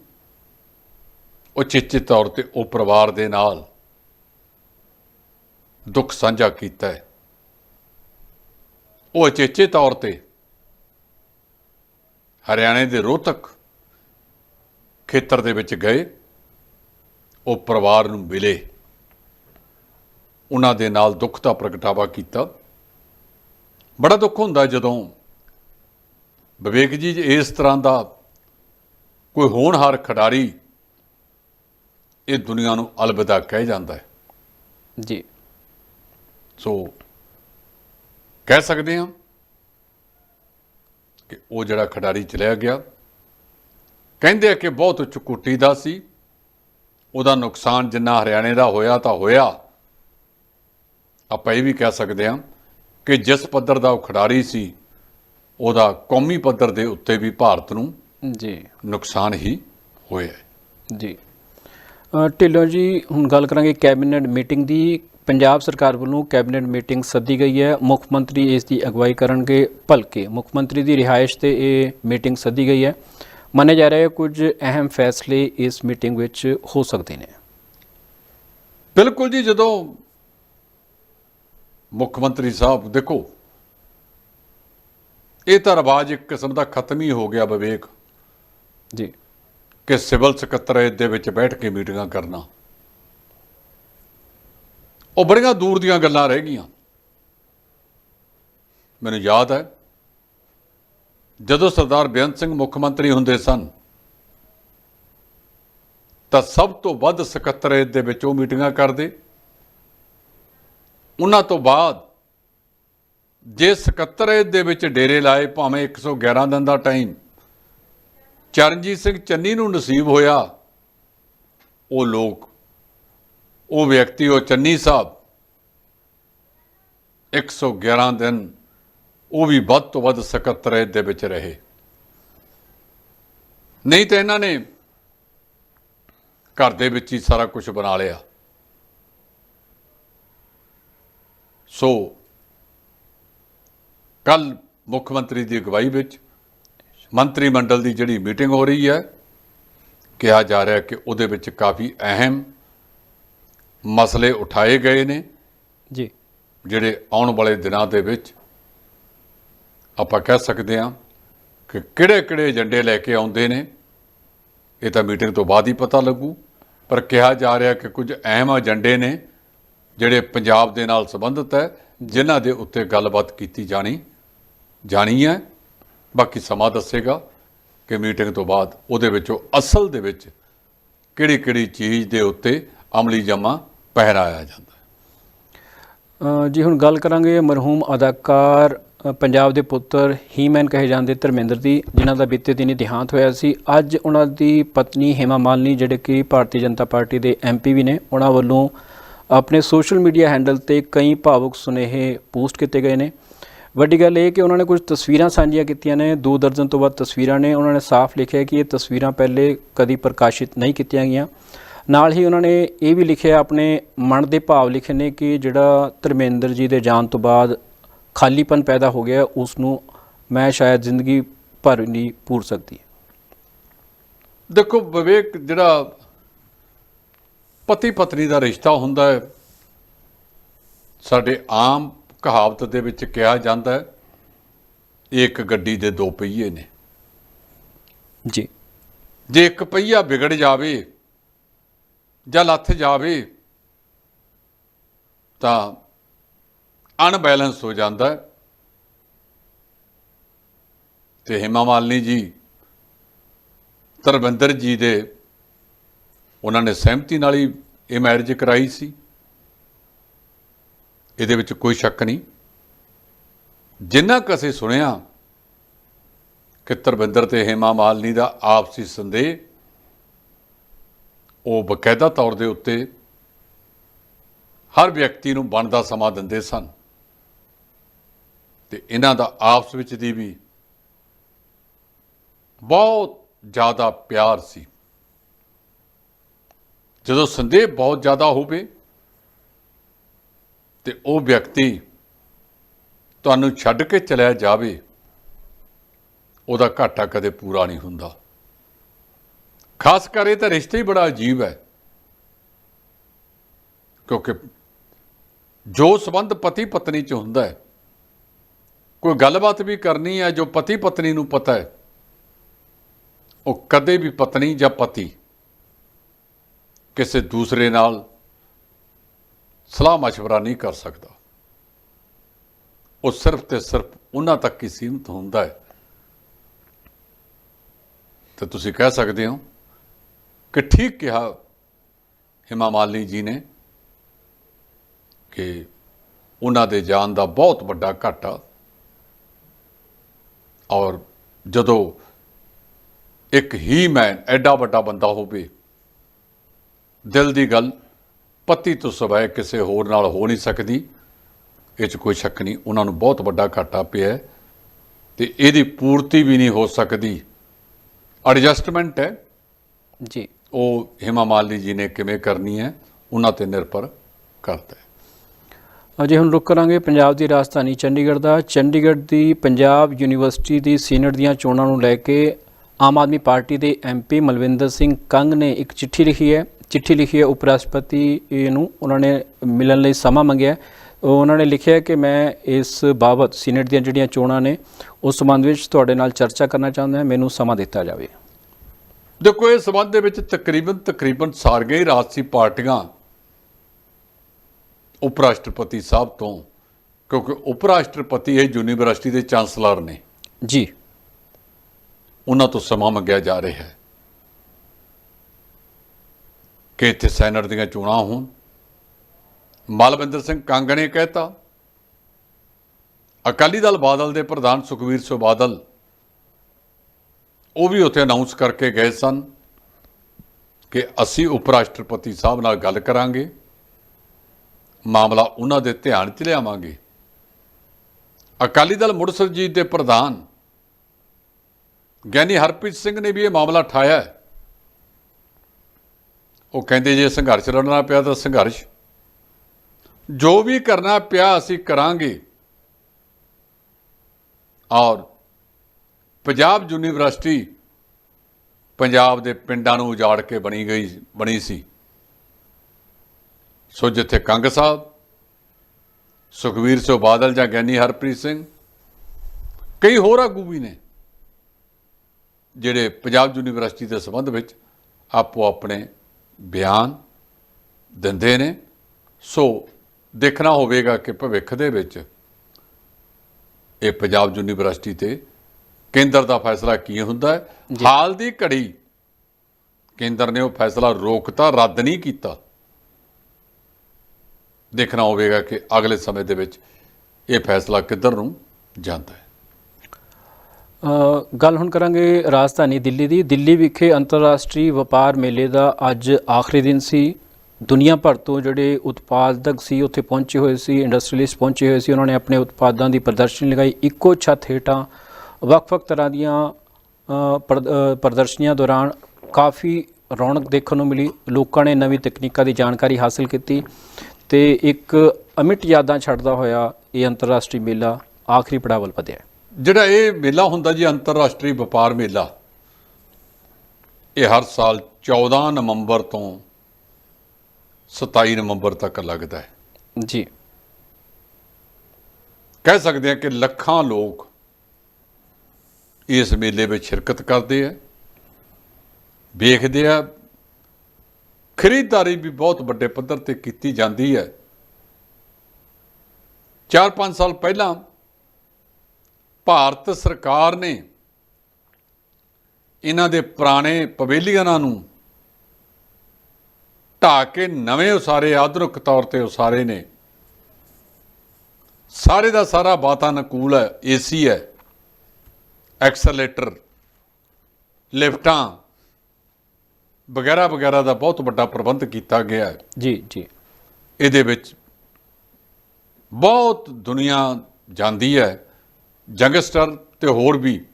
S2: ਉਚੇਚੇ ਤੌਰ ਤੇ ਉਹ ਪਰਿਵਾਰ ਦੇ ਨਾਲ ਦੁੱਖ ਸਾਂਝਾ ਕੀਤਾ ਹੈ। ਉਹ ਉਚੇਚੇ ਤੌਰ ਤੇ ਹਰਿਆਣੇ ਦੇ ਰੋਹਤਕ ਖੇਤਰ ਦੇ ਵਿੱਚ ਗਏ ਉਹ ਪਰਿਵਾਰ ਨੂੰ ਮਿਲੇ। ਉਹਨਾਂ ਦੇ ਨਾਲ ਦੁੱਖ ਦਾ ਪ੍ਰਗਟਾਵਾ ਕੀਤਾ। ਬੜਾ ਦੁੱਖ ਹੁੰਦਾ ਜਦੋਂ ਵਿਵੇਕ ਜੀ ਜੇ ਇਸ ਤਰ੍ਹਾਂ ਦਾ ਕੋਈ ਹੋਣਹਾਰ ਖਿਡਾਰੀ ਇਹ ਦੁਨੀਆ ਨੂੰ ਅਲਵਿਦਾ ਕਹਿ ਜਾਂਦਾ ਹੈ।
S1: ਜੀ।
S2: ਸੋ ਕਹਿ ਸਕਦੇ ਹਾਂ ਕਿ ਉਹ ਜਿਹੜਾ ਖਿਡਾਰੀ ਚਲਿਆ ਗਿਆ ਕਹਿੰਦੇ ਆ ਕਿ ਬਹੁਤ ਉੱਚ ਕੋਟੀ ਦਾ ਸੀ। ਉਹਦਾ ਨੁਕਸਾਨ ਜਿੰਨਾ ਹਰਿਆਣੇ ਦਾ ਹੋਇਆ ਤਾਂ ਹੋਇਆ। ਆਪਾਂ ਇਹ ਵੀ ਕਹਿ ਸਕਦੇ ਹਾਂ ਕਿ ਜਿਸ ਪੱਧਰ ਦਾ ਉਹ ਖਿਡਾਰੀ ਸੀ ਉਹਦਾ ਕੌਮੀ ਪੱਧਰ ਦੇ ਉੱਤੇ ਵੀ ਭਾਰਤ ਨੂੰ
S1: ਜੀ।
S2: ਨੁਕਸਾਨ ਹੀ ਹੋਇਆ
S1: ਜੀ। ਢਿੱਲੋਂ ਜੀ ਹੁਣ ਗੱਲ ਕਰਾਂਗੇ ਕੈਬਨਿਟ ਮੀਟਿੰਗ ਦੀ। ਪੰਜਾਬ ਸਰਕਾਰ ਵੱਲੋਂ ਕੈਬਨਿਟ ਮੀਟਿੰਗ ਸੱਦੀ ਗਈ ਹੈ। ਮੁੱਖ ਮੰਤਰੀ ਇਸ ਦੀ ਅਗਵਾਈ ਕਰਨਗੇ ਭਲਕੇ। ਮੁੱਖ ਮੰਤਰੀ ਦੀ ਰਿਹਾਇਸ਼ ਤੇ ਇਹ ਮੀਟਿੰਗ ਸੱਦੀ ਗਈ ਹੈ। ਮੰਨਿਆ ਜਾ ਰਿਹਾ ਹੈ ਕੁਝ ਅਹਿਮ ਫੈਸਲੇ ਇਸ ਮੀਟਿੰਗ ਵਿੱਚ ਹੋ ਸਕਦੇ ਨੇ।
S2: ਬਿਲਕੁਲ ਜੀ ਜਦੋਂ ਮੁੱਖ ਮੰਤਰੀ ਸਾਹਿਬ ਦੇਖੋ ਇਹ ਤਾਂ ਰਿਵਾਜ ਇੱਕ ਕਿਸਮ ਦਾ ਖਤਮ ਹੀ ਹੋ ਗਿਆ ਵਿਵੇਕ।
S1: ਜੀ।
S2: ਕਿ ਸਿਵਲ ਸਕੱਤਰੇਤ ਦੇ ਵਿੱਚ ਬੈਠ ਕੇ ਮੀਟਿੰਗਾਂ ਕਰਨਾ। ਉਹ ਬੜੀਆਂ ਦੂਰ ਦੀਆਂ ਗੱਲਾਂ ਰਹਿ ਗਈਆਂ। ਮੈਨੂੰ ਯਾਦ ਹੈ ਜਦੋਂ ਸਰਦਾਰ ਬੇਅੰਤ ਸਿੰਘ ਮੁੱਖ ਮੰਤਰੀ ਹੁੰਦੇ ਸਨ, ਤਾਂ ਸਭ ਤੋਂ ਵੱਧ ਸਕੱਤਰੇਤ ਦੇ ਵਿੱਚ ਉਹ ਮੀਟਿੰਗਾਂ ਕਰਦੇ। ਉਹਨਾਂ ਤੋਂ ਬਾਅਦ ਜੇ ਸਕੱਤਰੇਤ ਦੇ ਵਿੱਚ ਡੇਰੇ ਲਾਏ ਭਾਵੇਂ 111 ਦਿਨ ਦਾ ਟਾਈਮ, ਚਰਨਜੀਤ ਸਿੰਘ ਚੰਨੀ ਨੂੰ ਨਸੀਬ ਹੋਇਆ, ਉਹ ਲੋਕ, ਉਹ ਵਿਅਕਤੀ, ਉਹ ਚੰਨੀ ਸਾਹਿਬ 111 ਦਿਨ ਉਹ ਵੀ ਵੱਧ ਤੋਂ ਵੱਧ ਸਕੱਤਰੇਤ ਦੇ ਵਿੱਚ ਰਹੇ। ਨਹੀਂ ਤਾਂ ਇਹਨਾਂ ਨੇ ਘਰ ਦੇ ਵਿੱਚ ਹੀ ਸਾਰਾ ਕੁਝ ਬਣਾ ਲਿਆ। ਸੋ ਕੱਲ ਮੁੱਖ ਮੰਤਰੀ ਦੀ ਅਗਵਾਈ ਵਿੱਚ ਮੰਤਰੀ ਮੰਡਲ ਦੀ ਜਿਹੜੀ ਮੀਟਿੰਗ ਹੋ ਰਹੀ ਹੈ ਕਿਹਾ ਜਾ ਰਿਹਾ ਕਿ ਉਹਦੇ ਵਿੱਚ ਕਾਫੀ ਅਹਿਮ ਮਸਲੇ ਉਠਾਏ ਗਏ ਨੇ।
S1: ਜੀ।
S2: ਜਿਹੜੇ ਆਉਣ ਵਾਲੇ ਦਿਨਾਂ ਦੇ ਵਿੱਚ ਆਪਾਂ ਕਹਿ ਸਕਦੇ ਹਾਂ ਕਿ ਕਿਹੜੇ-ਕਿਹੜੇ ਏਜੰਡੇ ਲੈ ਕੇ ਆਉਂਦੇ ਨੇ, ਇਹ ਤਾਂ ਮੀਟਿੰਗ ਤੋਂ ਬਾਅਦ ਹੀ ਪਤਾ ਲੱਗੂ। ਪਰ ਕਿਹਾ ਜਾ ਰਿਹਾ ਕਿ ਕੁਝ ਅਹਿਮ ਏਜੰਡੇ ਨੇ ਜਿਹੜੇ ਪੰਜਾਬ ਦੇ ਨਾਲ ਸੰਬੰਧਿਤ ਹੈ, ਜਿਨ੍ਹਾਂ ਦੇ ਉੱਤੇ ਗੱਲਬਾਤ ਕੀਤੀ ਜਾਣੀ ਜਾਣੀ ਹੈ। ਬਾਕੀ ਸਮਾਂ ਦੱਸੇਗਾ ਕਿ ਮੀਟਿੰਗ ਤੋਂ ਬਾਅਦ ਉਹਦੇ ਵਿੱਚੋਂ ਅਸਲ ਦੇ ਵਿੱਚ ਕਿਹੜੀ ਕਿਹੜੀ ਚੀਜ਼ ਦੇ ਉੱਤੇ ਅਮਲੀ ਜਮਾ ਪਹਿਰਾਇਆ ਜਾਂਦਾ
S1: ਜੀ ਹੁਣ ਗੱਲ ਕਰਾਂਗੇ ਮਰਹੂਮ ਅਦਾਕਾਰ ਪੰਜਾਬ ਦੇ ਪੁੱਤਰ ਹੀਮੈਨ ਕਹੇ ਜਾਂਦੇ ਧਰਮਿੰਦਰ ਦੀ, ਜਿਨ੍ਹਾਂ ਦਾ ਬੀਤੇ ਦਿਨੀ ਦੇਹਾਂਤ ਹੋਇਆ ਸੀ। ਅੱਜ ਉਹਨਾਂ ਦੀ ਪਤਨੀ ਹੇਮਾ ਮਾਲਨੀ, ਜਿਹੜੇ ਕਿ ਭਾਰਤੀ ਜਨਤਾ ਪਾਰਟੀ ਦੇ ਐਮਪੀ ਵੀ ਨੇ, ਉਹਨਾਂ ਵੱਲੋਂ ਆਪਣੇ ਸੋਸ਼ਲ ਮੀਡੀਆ ਹੈਂਡਲ ਤੇ ਕਈ ਭਾਵੁਕ ਸੁਨੇਹੇ ਪੋਸਟ ਕੀਤੇ ਗਏ ਨੇ। ਵੱਡੀ ਗੱਲ ਇਹ ਕਿ ਉਹਨਾਂ ਨੇ ਕੁਝ ਤਸਵੀਰਾਂ ਸਾਂਝੀਆਂ ਕੀਤੀਆਂ ਨੇ। ਦੋ ਦਰਜਨ ਤੋਂ ਵੱਧ ਤਸਵੀਰਾਂ ਨੇ। ਉਹਨਾਂ ਨੇ ਸਾਫ਼ ਲਿਖਿਆ ਕਿ ਇਹ ਤਸਵੀਰਾਂ ਪਹਿਲੇ ਕਦੀ ਪ੍ਰਕਾਸ਼ਿਤ ਨਹੀਂ ਕੀਤੀਆਂ ਗਈਆਂ। ਨਾਲ ਹੀ ਉਹਨਾਂ ਨੇ ਇਹ ਵੀ ਲਿਖਿਆ, ਆਪਣੇ ਮਨ ਦੇ ਭਾਵ ਲਿਖੇ ਨੇ ਕਿ ਜਿਹੜਾ ਧਰਮੇਂਦਰ ਜੀ ਦੇ ਜਾਣ ਤੋਂ ਬਾਅਦ ਖਾਲੀਪਨ ਪੈਦਾ ਹੋ ਗਿਆ ਉਸ ਨੂੰ ਮੈਂ ਸ਼ਾਇਦ ਜ਼ਿੰਦਗੀ ਭਰ ਨਹੀਂ ਪੂਰ ਸਕਦੀ।
S2: ਦੇਖੋ ਵਿਵੇਕ ਜਿਹੜਾ ਪਤੀ ਪਤਨੀ ਦਾ ਰਿਸ਼ਤਾ ਹੁੰਦਾ ਹੈ ਸਾਡੇ ਆਮ ਕਹਾਵਤ ਦੇ ਵਿੱਚ ਕਿਹਾ ਜਾਂਦਾ ਹੈ ਇੱਕ ਗੱਡੀ ਦੇ ਦੋ ਪਹੀਏ ਨੇ।
S1: ਜੀ।
S2: ਜੇ ਇੱਕ ਪਹੀਆ ਵਿਗੜ ਜਾਵੇ ਜਾਂ ਲੱਥ ਜਾਵੇ ਤਾਂ ਅਨਬੈਲੈਂਸ ਹੋ ਜਾਂਦਾ ਹੈ। ਤੇ ਹੇਮਾ ਮਾਲਨੀ ਜੀ, ਧਰਮਿੰਦਰ ਜੀ ਦੇ ਉਹਨਾਂ ਨੇ ਸਹਿਮਤੀ ਨਾਲ ਹੀ ਇਹ ਮੈਰਿਜ ਕਰਾਈ ਸੀ। ਇਹਦੇ ਵਿੱਚ ਕੋਈ ਸ਼ੱਕ ਨਹੀਂ। ਜਿੰਨਾ ਕੁ ਅਸੀਂ ਸੁਣਿਆ ਕਿ ਧਰਮਿੰਦਰ ਤੇ ਹੇਮਾ ਮਾਲਨੀ ਦਾ ਆਪਸੀ ਸੰਦੇਹ, ਉਹ ਬਕਾਇਦਾ ਤੌਰ ਦੇ ਉੱਤੇ ਹਰ ਵਿਅਕਤੀ ਨੂੰ ਬਣਦਾ ਸਮਾਂ ਦਿੰਦੇ ਸਨ। ਤੇ ਇਹਨਾਂ ਦਾ ਆਪਸ ਵਿੱਚ ਦੀ ਵੀ ਬਹੁਤ ਜ਼ਿਆਦਾ ਪਿਆਰ ਸੀ। ਜਦੋਂ ਸੰਦੇਹ ਬਹੁਤ ਜ਼ਿਆਦਾ ਹੋਵੇ ਤੇ ਉਹ ਵਿਅਕਤੀ ਤੁਹਾਨੂੰ ਛੱਡ ਕੇ ਚਲਿਆ ਜਾਵੇ, ਉਹਦਾ ਘਾਟਾ ਕਦੇ ਪੂਰਾ ਨਹੀਂ ਹੁੰਦਾ। ਖਾਸ ਕਰ ਇਹ ਤਾਂ ਰਿਸ਼ਤਾ ਹੀ ਬੜਾ ਅਜੀਬ ਹੈ, ਕਿਉਂਕਿ ਜੋ ਸਬੰਧ ਪਤੀ ਪਤਨੀ ਚ ਹੁੰਦਾ ਹੈ ਕੋਈ ਗੱਲਬਾਤ ਵੀ ਕਰਨੀ ਹੈ ਜੋ ਪਤੀ ਪਤਨੀ ਨੂੰ ਪਤਾ ਹੈ ਉਹ ਕਦੇ ਵੀ ਪਤਨੀ ਜਾਂ ਪਤੀ ਕਿਸੇ ਦੂਸਰੇ ਨਾਲ ਸਲਾਹ مشورہ ਨਹੀਂ ਕਰ ਸਕਦਾ ਉਹ ਸਿਰਫ ਤੇ ਸਿਰਫ ਉਹਨਾਂ ਤੱਕ ਹੀ ਸੀਮਤ ਹੁੰਦਾ ਹੈ ਤੇ ਤੁਸੀਂ ਕਹਿ ਸਕਦੇ ਹੋ ਕਿ ਠੀਕ ਕਿਹਾ ਹਿਮਾ ਮਾਲਿਨੀ ਜੀ ਨੇ ਕਿ ਉਹਨਾਂ ਦੇ ਜਾਨ ਦਾ ਬਹੁਤ ਵੱਡਾ ਘਾਟਾ ਔਰ ਜਦੋਂ ਇੱਕ ਹੀ ਮੈਨ ਐਡਾ ਵੱਡਾ ਬੰਦਾ ਹੋਵੇ ਦਿਲ ਦੀ ਗੱਲ ਪਤੀ ਤੋਂ ਸਿਵਾਏ ਕਿਸੇ ਹੋਰ ਨਾਲ ਹੋ ਨਹੀਂ ਸਕਦੀ ਇਹ 'ਚ ਕੋਈ ਸ਼ੱਕ ਨਹੀਂ ਉਹਨਾਂ ਨੂੰ ਬਹੁਤ ਵੱਡਾ ਘਾਟਾ ਪਿਆ ਤੇ ਇਹਦੀ ਪੂਰਤੀ ਵੀ ਨਹੀਂ ਹੋ ਸਕਦੀ। ਐਡਜਸਟਮੈਂਟ ਹੈ।
S1: ਜੀ।
S2: ਉਹ ਹਿਮਾ ਮਾਲਿਨੀ ਜੀ ਨੇ ਕਿਵੇਂ ਕਰਨੀ ਹੈ ਉਹਨਾਂ ਤੇ ਨਿਰਭਰ ਕਰਦਾ ਹੈ।
S1: ਅਜੇ ਹੁਣ ਰੁਕ ਕਰਾਂਗੇ ਪੰਜਾਬ ਦੀ ਰਾਜਧਾਨੀ ਚੰਡੀਗੜ੍ਹ ਦਾ। ਚੰਡੀਗੜ੍ਹ ਦੀ ਪੰਜਾਬ ਯੂਨੀਵਰਸਿਟੀ ਦੀ ਸੀਨੇਟ ਦੀਆਂ ਚੋਣਾਂ ਨੂੰ ਲੈ ਕੇ ਆਮ ਆਦਮੀ ਪਾਰਟੀ ਦੇ ਐਮਪੀ ਮਲਵਿੰਦਰ ਸਿੰਘ ਕੰਗ ਨੇ ਇੱਕ ਚਿੱਠੀ ਲਿਖੀ ਹੈ। ਚਿੱਠੀ ਲਿਖੀ ਹੈ ਉਪ ਰਾਸ਼ਟਰਪਤੀ ਨੂੰ ਉਹਨਾਂ ਨੇ ਮਿਲਣ ਲਈ ਸਮਾਂ ਮੰਗਿਆ ਉਹਨਾਂ ਨੇ ਲਿਖਿਆ ਕਿ ਮੈਂ ਇਸ ਬਾਬਤ ਸੀਨੇਟ ਦੀਆਂ ਜਿਹੜੀਆਂ ਚੋਣਾਂ ਨੇ, ਉਸ ਸੰਬੰਧ ਵਿੱਚ ਤੁਹਾਡੇ ਨਾਲ ਚਰਚਾ ਕਰਨਾ ਚਾਹੁੰਦਾ ਹਾਂ। ਮੈਨੂੰ ਸਮਾਂ ਦਿੱਤਾ ਜਾਵੇ।
S2: ਦੇਖੋ, ਇਸ ਸੰਬੰਧ ਦੇ ਵਿੱਚ ਤਕਰੀਬਨ ਤਕਰੀਬਨ ਸਾਰੀਆਂ ਹੀ ਰਾਜਸੀ ਪਾਰਟੀਆਂ ਉਪ ਰਾਸ਼ਟਰਪਤੀ ਸਾਹਿਬ ਤੋਂ ਕਿਉਂਕਿ ਉਪ ਰਾਸ਼ਟਰਪਤੀ ਇਹ ਯੂਨੀਵਰਸਿਟੀ ਦੇ ਚਾਂਸਲਰ ਨੇ।
S1: ਜੀ।
S2: ਉਹਨਾਂ ਤੋਂ ਸਮਾਂ ਮੰਗਿਆ ਜਾ ਰਿਹਾ ਹੈ ਕਿ ਇੱਥੇ ਸੈਨੇਟ ਦੀਆਂ ਚੋਣਾਂ ਹੋਣ। ਮਲਵਿੰਦਰ ਸਿੰਘ ਕੰਗ ਨੇ ਕਹਿਤਾ ਅਕਾਲੀ ਦਲ ਬਾਦਲ ਦੇ ਪ੍ਰਧਾਨ ਸੁਖਵੀਰ ਸਿੰਘ ਬਾਦਲ ਉਹ ਵੀ ਉੱਥੇ ਅਨਾਉਂਸ ਕਰਕੇ ਗਏ ਸਨ ਕਿ ਅਸੀਂ ਉਪ ਰਾਸ਼ਟਰਪਤੀ ਸਾਹਿਬ ਨਾਲ ਗੱਲ ਕਰਾਂਗੇ। ਮਾਮਲਾ ਉਹਨਾਂ ਦੇ ਧਿਆਨ 'ਚ ਲਿਆਵਾਂਗੇ। ਅਕਾਲੀ ਦਲ ਮੁੜ ਸੁਰਜੀਤ ਦੇ ਪ੍ਰਧਾਨ ਗਿਆਨੀ ਹਰਪ੍ਰੀਤ ਸਿੰਘ ਨੇ ਵੀ ਇਹ ਮਾਮਲਾ ਠਾਇਆ ਹੈ। ਉਹ ਕਹਿੰਦੇ ਜੇ ਸੰਘਰਸ਼ ਲੜਨਾ ਪਿਆ ਤਾਂ ਸੰਘਰਸ਼। ਜੋ ਵੀ ਕਰਨਾ ਪਿਆ ਅਸੀਂ ਕਰਾਂਗੇ। ਔਰ ਪੰਜਾਬ ਯੂਨੀਵਰਸਿਟੀ ਪੰਜਾਬ ਦੇ ਪਿੰਡਾਂ ਨੂੰ ਉਜਾੜ ਕੇ ਬਣੀ ਗਈ, ਬਣੀ ਸੀ। ਸੋ ਜਿੱਥੇ ਕੰਗ ਸਾਹਿਬ ਸੁਖਵੀਰ ਸਿੰਘ ਬਾਦਲ ਜਾਂ ਗਿਆਨੀ ਹਰਪ੍ਰੀਤ ਸਿੰਘ ਕਈ ਹੋਰ ਆਗੂ ਵੀ ਨੇ ਜਿਹੜੇ ਪੰਜਾਬ ਯੂਨੀਵਰਸਿਟੀ ਦੇ ਸੰਬੰਧ ਵਿੱਚ ਆਪੋ ਆਪਣੇ ਬਿਆਨ ਦਿੰਦੇ ਨੇ। ਸੋ ਦੇਖਣਾ ਹੋਵੇਗਾ ਕਿ ਭਵਿੱਖ ਦੇ ਵਿੱਚ ਇਹ ਪੰਜਾਬ ਯੂਨੀਵਰਸਿਟੀ ਤੇ ਕੇਂਦਰ ਦਾ ਫੈਸਲਾ ਕੀ ਹੁੰਦਾ ਹੈ। ਹਾਲ ਦੀ ਘੜੀ ਕੇਂਦਰ ਨੇ ਉਹ ਫੈਸਲਾ ਰੋਕਤਾ ਰੱਦ ਨਹੀਂ ਕੀਤਾ। ਦੇਖਣਾ ਹੋਵੇਗਾ ਕਿ ਅਗਲੇ ਸਮੇਂ ਦੇ ਵਿੱਚ ਇਹ ਫੈਸਲਾ ਕਿੱਧਰ ਨੂੰ ਜਾਂਦਾ ਹੈ।
S1: ਗੱਲ ਹੁਣ ਕਰਾਂਗੇ ਰਾਜਧਾਨੀ ਦਿੱਲੀ ਦੀ। ਦਿੱਲੀ ਵਿਖੇ ਅੰਤਰਰਾਸ਼ਟਰੀ ਵਪਾਰ ਮੇਲੇ ਦਾ ਅੱਜ ਆਖਰੀ ਦਿਨ ਸੀ। ਦੁਨੀਆ ਭਰ ਤੋਂ ਜਿਹੜੇ ਉਤਪਾਦਕ ਸੀ, ਉੱਥੇ ਪਹੁੰਚੇ ਹੋਏ ਸੀ ਇੰਡਸਟਰੀਲਿਸਟ ਪਹੁੰਚੇ ਹੋਏ ਸੀ, ਉਹਨਾਂ ਨੇ ਆਪਣੇ ਉਤਪਾਦਾਂ ਦੀ ਪ੍ਰਦਰਸ਼ਨੀ ਲਗਾਈ। ਇੱਕੋ ਛੱਤ ਹੇਠਾਂ ਵੱਖ-ਵੱਖ ਤਰ੍ਹਾਂ ਦੀਆਂ ਪ੍ਰਦ- ਪ੍ਰਦਰਸ਼ਨੀਆਂ ਦੌਰਾਨ ਕਾਫੀ ਰੌਣਕ ਦੇਖਣ ਨੂੰ ਮਿਲੀ। ਲੋਕਾਂ ਨੇ ਨਵੀਂ ਤਕਨੀਕਾਂ ਦੀ ਜਾਣਕਾਰੀ ਹਾਸਲ ਕੀਤੀ। ਤੇ ਇੱਕ ਅਮਿਟ ਯਾਦਾਂ ਛੱਡਦਾ ਹੋਇਆ ਇਹ ਅੰਤਰਰਾਸ਼ਟਰੀ ਮੇਲਾ ਆਖਰੀ ਪੜਾਅ ਵੱਲ ਵਧਿਆ
S2: ਜਿਹੜਾ ਇਹ ਮੇਲਾ ਹੁੰਦਾ ਜੀ ਅੰਤਰਰਾਸ਼ਟਰੀ ਵਪਾਰ ਮੇਲਾ ਇਹ ਹਰ ਸਾਲ 14 ਨਵੰਬਰ ਤੋਂ 27 ਨਵੰਬਰ ਤੱਕ ਲੱਗਦਾ ਹੈ।
S1: ਜੀ।
S2: ਕਹਿ ਸਕਦੇ ਹਾਂ ਕਿ ਲੱਖਾਂ ਲੋਕ ਇਸ ਮੇਲੇ ਵਿੱਚ ਸ਼ਿਰਕਤ ਕਰਦੇ ਆ ਵੇਖਦੇ ਆ ਖਰੀਦਦਾਰੀ ਵੀ ਬਹੁਤ ਵੱਡੇ ਪੱਧਰ ਤੇ ਕੀਤੀ ਜਾਂਦੀ ਹੈ। 4-5 ਸਾਲ ਪਹਿਲਾਂ ਭਾਰਤ ਸਰਕਾਰ ਨੇ ਇਹਨਾਂ ਦੇ ਪੁਰਾਣੇ ਪਵੇਲੀਅਨਾਂ ਨੂੰ ਢਾਹ ਕੇ ਨਵੇਂ ਉਸਾਰੇ, ਆਧੁਨਿਕ ਤੌਰ ਤੇ ਉਸਾਰੇ ਨੇ। ਸਾਰੇ ਦਾ ਸਾਰਾ ਵਾਤਾਨੁਕੂਲ ਹੈ, ਏਸੀ ਹੈ, ਐਕਸਲੇਟਰ, ਲਿਫਟਾਂ ਵਗੈਰਾ ਵਗੈਰਾ ਦਾ ਬਹੁਤ ਵੱਡਾ ਪ੍ਰਬੰਧ ਕੀਤਾ ਗਿਆ ਹੈ।
S1: ਜੀ ਜੀ।
S2: ਇਹਦੇ ਵਿੱਚ ਬਹੁਤ ਦੁਨੀਆ ਜਾਂਦੀ ਹੈ। ਜੰਗਸਟਰ ਤੇ ਹੋਰ ਵੀ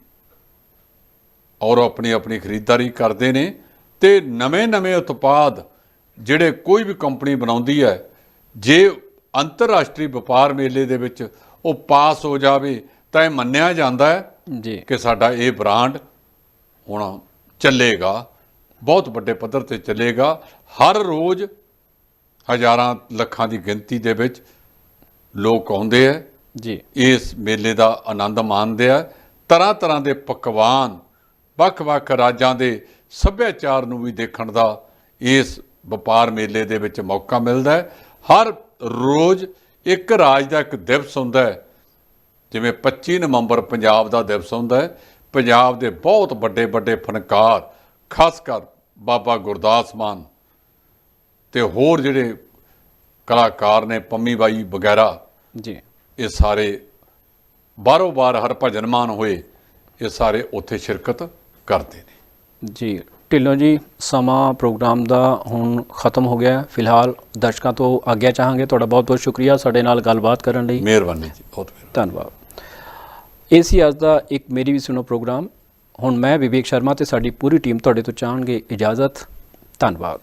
S2: ਔਰ ਆਪਣੀ ਆਪਣੀ ਖਰੀਦਦਾਰੀ ਕਰਦੇ ਨੇ ਤੇ ਨਵੇਂ-ਨਵੇਂ ਉਤਪਾਦ ਜਿਹੜੇ ਕੋਈ ਵੀ ਕੰਪਨੀ ਬਣਾਉਂਦੀ ਹੈ ਜੇ ਅੰਤਰਰਾਸ਼ਟਰੀ ਵਪਾਰ ਮੇਲੇ ਦੇ ਵਿੱਚ ਉਹ ਪਾਸ ਹੋ ਜਾਵੇ ਤਾਂ ਇਹ ਮੰਨਿਆ ਜਾਂਦਾ ਹੈ
S1: ਜੀ।
S2: ਕਿ ਸਾਡਾ ਇਹ ਬ੍ਰਾਂਡ ਹੁਣ ਚੱਲੇਗਾ। ਬਹੁਤ ਵੱਡੇ ਪੱਧਰ ਤੇ ਚੱਲੇਗਾ। ਹਰ ਰੋਜ਼ ਹਜ਼ਾਰਾਂ ਲੱਖਾਂ ਦੀ ਗਿਣਤੀ ਦੇ ਵਿੱਚ ਲੋਕ ਆਉਂਦੇ ਆ।
S1: ਜੀ।
S2: ਇਸ ਮੇਲੇ ਦਾ ਆਨੰਦ ਮਾਣਦੇ ਆ। ਤਰ੍ਹਾਂ ਤਰ੍ਹਾਂ ਦੇ ਪਕਵਾਨ ਵੱਖ-ਵੱਖ ਰਾਜਾਂ ਦੇ ਸੱਭਿਆਚਾਰ ਨੂੰ ਵੀ ਦੇਖਣ ਦਾ ਇਸ ਵਪਾਰ ਮੇਲੇ ਦੇ ਵਿੱਚ ਮੌਕਾ ਮਿਲਦਾ ਹੈ। ਹਰ ਰੋਜ਼ ਇੱਕ ਰਾਜ ਦਾ ਇੱਕ ਦਿਵਸ ਹੁੰਦਾ ਹੈ। ਜਿਵੇਂ 25 ਨਵੰਬਰ ਪੰਜਾਬ ਦਾ ਦਿਵਸ ਹੁੰਦਾ ਹੈ। ਪੰਜਾਬ ਦੇ ਬਹੁਤ ਵੱਡੇ ਵੱਡੇ ਫਨਕਾਰ ਖਾਸ ਕਰ ਬਾਬਾ ਗੁਰਦਾਸ ਮਾਨ ਤੇ ਹੋਰ ਜਿਹੜੇ ਕਲਾਕਾਰ ਨੇ ਪੰਮੀ ਬਾਈ ਵਗੈਰਾ
S1: ਜੀ।
S2: ਇਹ ਸਾਰੇ ਬਾਰੋ ਬਾਰ ਹਰਭਜਨ ਮਾਨ ਹੋਏ ਇਹ ਸਾਰੇ ਉੱਥੇ ਸ਼ਿਰਕਤ ਕਰਦੇ ਨੇ।
S1: ਜੀ ਢਿੱਲੋਂ ਜੀ ਸਮਾਂ ਪ੍ਰੋਗਰਾਮ ਦਾ ਹੁਣ ਖਤਮ ਹੋ ਗਿਆ। ਫਿਲਹਾਲ ਦਰਸ਼ਕਾਂ ਤੋਂ ਆਗਿਆ ਚਾਹਾਂਗੇ। ਤੁਹਾਡਾ ਬਹੁਤ ਬਹੁਤ ਸ਼ੁਕਰੀਆ ਸਾਡੇ ਨਾਲ ਗੱਲਬਾਤ ਕਰਨ ਲਈ।
S2: ਮਿਹਰਬਾਨੀ ਜੀ ਬਹੁਤ ਮਿਹਰਬਾਨੀ।
S1: ਧੰਨਵਾਦ। ਇਹ ਸੀ ਅੱਜ ਦਾ ਇੱਕ ਮੇਰੀ ਵੀ ਸੁਣੋ ਪ੍ਰੋਗਰਾਮ। ਹੁਣ ਮੈਂ ਵਿਵੇਕ ਸ਼ਰਮਾ ਤੇ ਸਾਡੀ ਪੂਰੀ ਟੀਮ ਤੁਹਾਡੇ ਤੋਂ ਚਾਹਾਂਗੇ ਇਜਾਜ਼ਤ। ਧੰਨਵਾਦ।